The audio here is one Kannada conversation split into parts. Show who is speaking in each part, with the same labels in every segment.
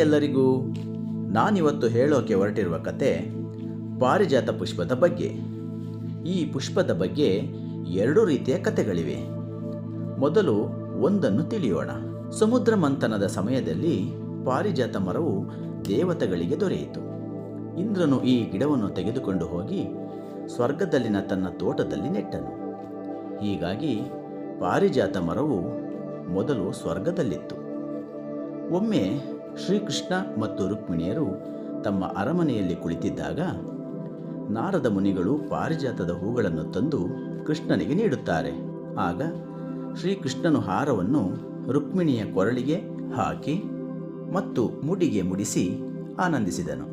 Speaker 1: ಎಲ್ಲರಿಗೂ ನಾನಿವತ್ತು ಹೇಳೋಕೆ ಹೊರಟಿರುವ ಕತೆ ಪಾರಿಜಾತ ಪುಷ್ಪದ ಬಗ್ಗೆ. ಈ ಪುಷ್ಪದ ಬಗ್ಗೆ ಎರಡು ರೀತಿಯ ಕತೆಗಳಿವೆ. ಮೊದಲು ಒಂದನ್ನು ತಿಳಿಯೋಣ. ಸಮುದ್ರ ಮಂಥನದ ಸಮಯದಲ್ಲಿ ಪಾರಿಜಾತ ಮರವು ದೇವತೆಗಳಿಗೆ ದೊರೆಯಿತು. ಇಂದ್ರನು ಈ ಗಿಡವನ್ನು ತೆಗೆದುಕೊಂಡು ಹೋಗಿ ಸ್ವರ್ಗದಲ್ಲಿನ ತನ್ನ ತೋಟದಲ್ಲಿ ನೆಟ್ಟನು. ಹೀಗಾಗಿ ಪಾರಿಜಾತ ಮರವು ಮೊದಲು ಸ್ವರ್ಗದಲ್ಲಿತ್ತು. ಒಮ್ಮೆ ಶ್ರೀಕೃಷ್ಣ ಮತ್ತು ರುಕ್ಮಿಣಿಯರು ತಮ್ಮ ಅರಮನೆಯಲ್ಲಿ ಕುಳಿತಿದ್ದಾಗ ನಾರದ ಮುನಿಗಳು ಪಾರಿಜಾತದ ಹೂಗಳನ್ನು ತಂದು ಕೃಷ್ಣನಿಗೆ ನೀಡುತ್ತಾರೆ. ಆಗ ಶ್ರೀಕೃಷ್ಣನು ಹಾರವನ್ನು ರುಕ್ಮಿಣಿಯ ಕೊರಳಿಗೆ ಹಾಕಿ ಮತ್ತು ಮುಡಿಗೆ ಮುಡಿಸಿ ಆನಂದಿಸಿದನು.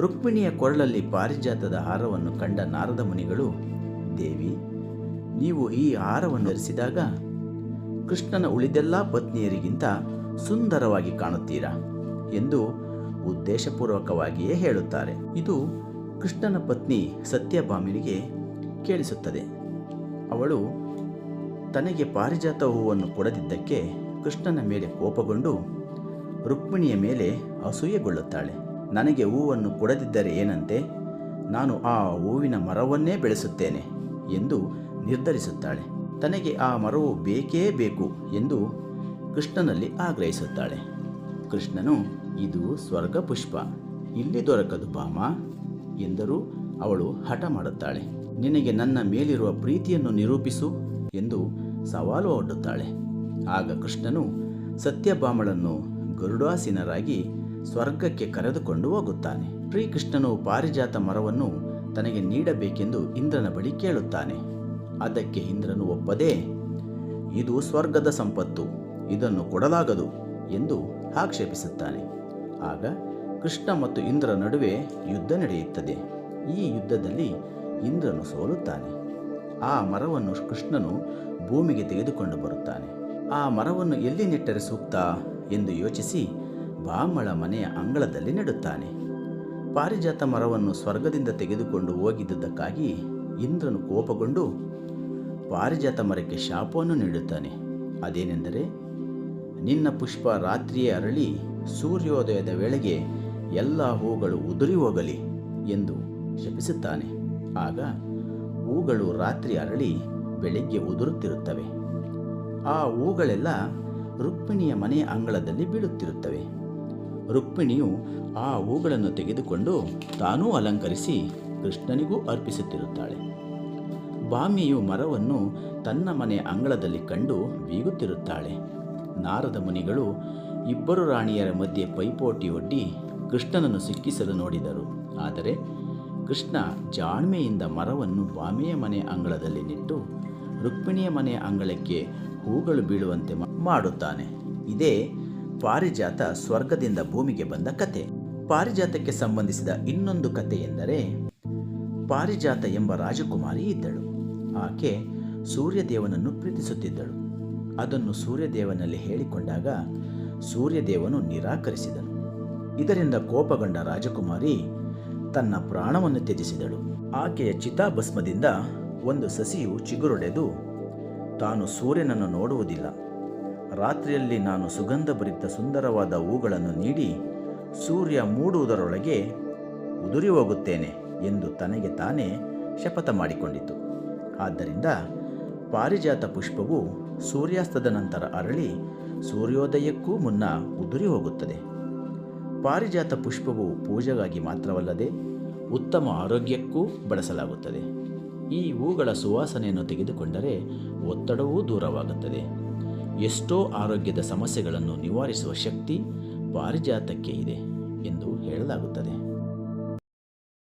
Speaker 1: ರುಕ್ಮಿಣಿಯ ಕೊರಳಲ್ಲಿ ಪಾರಿಜಾತದ ಹಾರವನ್ನು ಕಂಡ ನಾರದ ಮುನಿಗಳು, ದೇವಿ, ನೀವು ಈ ಹಾರವನ್ನು ಧರಿಸಿದಾಗ ಕೃಷ್ಣನ ಉಳಿದೆಲ್ಲ ಪತ್ನಿಯರಿಗಿಂತ ಸುಂದರವಾಗಿ ಕಾಣುತ್ತೀರಾ ಎಂದು ಉದ್ದೇಶಪೂರ್ವಕವಾಗಿಯೇ ಹೇಳುತ್ತಾರೆ. ಇದು ಕೃಷ್ಣನ ಪತ್ನಿ ಸತ್ಯಭಾಮಿನಿಗೆ ಕೇಳಿಸುತ್ತದೆ. ಅವಳು ತನಗೆ ಪಾರಿಜಾತ ಹೂವನ್ನು ಕೊಡದಿದ್ದಕ್ಕೆ ಕೃಷ್ಣನ ಮೇಲೆ ಕೋಪಗೊಂಡು ರುಕ್ಮಿಣಿಯ ಮೇಲೆ ಅಸೂಯೆಗೊಳ್ಳುತ್ತಾಳೆ. ನನಗೆ ಹೂವನ್ನು ಕೊಡದಿದ್ದರೆ ಏನಂತೆ? ನಾನು ಆ ಹೂವಿನ ಮರವನ್ನೇ ಬೆಳೆಸುತ್ತೇನೆ ಎಂದು ನಿರ್ಧರಿಸುತ್ತಾಳೆ. ತನಗೆ ಆ ಮರವು ಬೇಕೇ ಬೇಕು ಎಂದು ಕೃಷ್ಣನಲ್ಲಿ ಆಗ್ರಹಿಸುತ್ತಾಳೆ. ಕೃಷ್ಣನು, ಇದು ಸ್ವರ್ಗ ಪುಷ್ಪ. ಇಲ್ಲಿ ದೊರಕದು ಬಾಮ ಎಂದರೂ ಅವಳು ಹಠ ಮಾಡುತ್ತಾಳೆ. ನಿನಗೆ ನನ್ನ ಮೇಲಿರುವ ಪ್ರೀತಿಯನ್ನು ನಿರೂಪಿಸು ಎಂದು ಸವಾಲು ಒಡ್ಡುತ್ತಾಳೆ. ಆಗ ಕೃಷ್ಣನು ಸತ್ಯಭಾಮಳನ್ನು ಗರುಡಾಸೀನರಾಗಿ ಸ್ವರ್ಗಕ್ಕೆ ಕರೆದುಕೊಂಡು ಹೋಗುತ್ತಾನೆ. ಶ್ರೀಕೃಷ್ಣನು ಪಾರಿಜಾತ ಮರವನ್ನು ತನಗೆ ನೀಡಬೇಕೆಂದು ಇಂದ್ರನ ಬಳಿ ಕೇಳುತ್ತಾನೆ. ಅದಕ್ಕೆ ಇಂದ್ರನು ಒಪ್ಪದೆ, ಇದು ಸ್ವರ್ಗದ ಸಂಪತ್ತು. ಇದನ್ನು ಕೊಡಲಾಗದು ಎಂದು ಆಕ್ಷೇಪಿಸುತ್ತಾನೆ. ಆಗ ಕೃಷ್ಣ ಮತ್ತು ಇಂದ್ರ ನಡುವೆ ಯುದ್ಧ ನಡೆಯುತ್ತದೆ. ಈ ಯುದ್ಧದಲ್ಲಿ ಇಂದ್ರನು ಸೋಲುತ್ತಾನೆ. ಆ ಮರವನ್ನು ಕೃಷ್ಣನು ಭೂಮಿಗೆ ತೆಗೆದುಕೊಂಡು ಬರುತ್ತಾನೆ. ಆ ಮರವನ್ನು ಎಲ್ಲಿ ನೆಟ್ಟರೆ ಸೂಕ್ತ ಎಂದು ಯೋಚಿಸಿ ಬಾಮಳ ಮನೆಯ ಅಂಗಳದಲ್ಲಿ ನೆಡುತ್ತಾನೆ. ಪಾರಿಜಾತ ಮರವನ್ನು ಸ್ವರ್ಗದಿಂದ ತೆಗೆದುಕೊಂಡು ಹೋಗಿದ್ದುದಕ್ಕಾಗಿ ಇಂದ್ರನು ಕೋಪಗೊಂಡು ಪಾರಿಜಾತ ಮರಕ್ಕೆ ಶಾಪವನ್ನು ನೀಡುತ್ತಾನೆ. ಅದೇನೆಂದರೆ ನಿನ್ನ ಪುಷ್ಪ ರಾತ್ರಿಯೇ ಅರಳಿ ಸೂರ್ಯೋದಯದ ವೇಳೆಗೆ ಎಲ್ಲ ಹೂಗಳು ಉದುರಿ ಹೋಗಲಿ ಎಂದು ಶಪಿಸುತ್ತಾನೆ. ಆಗ ಹೂಗಳು ರಾತ್ರಿ ಅರಳಿ ಬೆಳಿಗ್ಗೆ ಉದುರುತ್ತಿರುತ್ತವೆ. ಆ ಹೂಗಳೆಲ್ಲ ರುಕ್ಮಿಣಿಯ ಮನೆಯ ಅಂಗಳದಲ್ಲಿ ಬೀಳುತ್ತಿರುತ್ತವೆ. ರುಕ್ಮಿಣಿಯು ಆ ಹೂಗಳನ್ನು ತೆಗೆದುಕೊಂಡು ತಾನೂ ಅಲಂಕರಿಸಿ ಕೃಷ್ಣನಿಗೂ ಅರ್ಪಿಸುತ್ತಿರುತ್ತಾಳೆ. ಬಾಮಿಯು ಮರವನ್ನು ತನ್ನ ಮನೆಯ ಅಂಗಳದಲ್ಲಿ ಕಂಡು ಬೀಗುತ್ತಿರುತ್ತಾಳೆ. ನಾರದ ಮುನಿಗಳು ಇಬ್ಬರು ರಾಣಿಯರ ಮಧ್ಯೆ ಪೈಪೋಟಿ ಒಡ್ಡಿ ಕೃಷ್ಣನನ್ನು ಸಿಕ್ಕಿಸಲು ನೋಡಿದರು. ಆದರೆ ಕೃಷ್ಣ ಜಾಣ್ಮೆಯಿಂದ ಮರವನ್ನು ಬಾಮೆಯ ಮನೆ ಅಂಗಳದಲ್ಲಿ ನಿಟ್ಟು ರುಕ್ಮಿಣಿಯ ಮನೆಯ ಅಂಗಳಕ್ಕೆ ಹೂಗಳು ಬೀಳುವಂತೆ ಮಾಡುತ್ತಾನೆ. ಇದೇ ಪಾರಿಜಾತ ಸ್ವರ್ಗದಿಂದ ಭೂಮಿಗೆ ಬಂದ ಕತೆ ಪಾರಿಜಾತಕ್ಕೆ ಸಂಬಂಧಿಸಿದ ಇನ್ನೊಂದು ಕತೆ ಎಂದರೆ ಪಾರಿಜಾತ ಎಂಬ ರಾಜಕುಮಾರಿ ಇದ್ದಳು. ಆಕೆ ಸೂರ್ಯದೇವನನ್ನು ಪ್ರೀತಿಸುತ್ತಿದ್ದಳು. ಅದನ್ನು ಸೂರ್ಯದೇವನಲ್ಲಿ ಹೇಳಿಕೊಂಡಾಗ ಸೂರ್ಯದೇವನು ನಿರಾಕರಿಸಿದನು. ಇದರಿಂದ ಕೋಪಗೊಂಡ ರಾಜಕುಮಾರಿ ತನ್ನ ಪ್ರಾಣವನ್ನು ತ್ಯಜಿಸಿದಳು. ಆಕೆಯ ಚಿತಾಭಸ್ಮದಿಂದ ಒಂದು ಸಸಿಯು ಚಿಗುರೊಡೆದು ತಾನು ಸೂರ್ಯನನ್ನು ನೋಡುವುದಿಲ್ಲ. ರಾತ್ರಿಯಲ್ಲಿ ನಾನು ಸುಗಂಧಭರಿತ ಸುಂದರವಾದ ಹೂಗಳನ್ನು ನೀಡಿ ಸೂರ್ಯ ಮೂಡುವುದರೊಳಗೆ ಉದುರಿ ಹೋಗುತ್ತೇನೆ ಎಂದು ತನಗೆ ತಾನೇ ಶಪಥ ಮಾಡಿಕೊಂಡಿತು. ಆದ್ದರಿಂದ ಪಾರಿಜಾತ ಪುಷ್ಪವು ಸೂರ್ಯಾಸ್ತದ ನಂತರ ಅರಳಿ ಸೂರ್ಯೋದಯಕ್ಕೂ ಮುನ್ನ ಉದುರಿ ಹೋಗುತ್ತದೆ. ಪಾರಿಜಾತ ಪುಷ್ಪವು ಪೂಜೆಗಾಗಿ ಮಾತ್ರವಲ್ಲದೆ ಉತ್ತಮ ಆರೋಗ್ಯಕ್ಕೂ ಬಳಸಲಾಗುತ್ತದೆ. ಈ ಹೂಗಳ ಸುವಾಸನೆಯನ್ನು ತೆಗೆದುಕೊಂಡರೆ ಒತ್ತಡವೂ ದೂರವಾಗುತ್ತದೆ. ಎಷ್ಟೋ ಆರೋಗ್ಯದ ಸಮಸ್ಯೆಗಳನ್ನು ನಿವಾರಿಸುವ ಶಕ್ತಿ ಪಾರಿಜಾತಕ್ಕೆ ಇದೆ ಎಂದು ಹೇಳಲಾಗುತ್ತದೆ.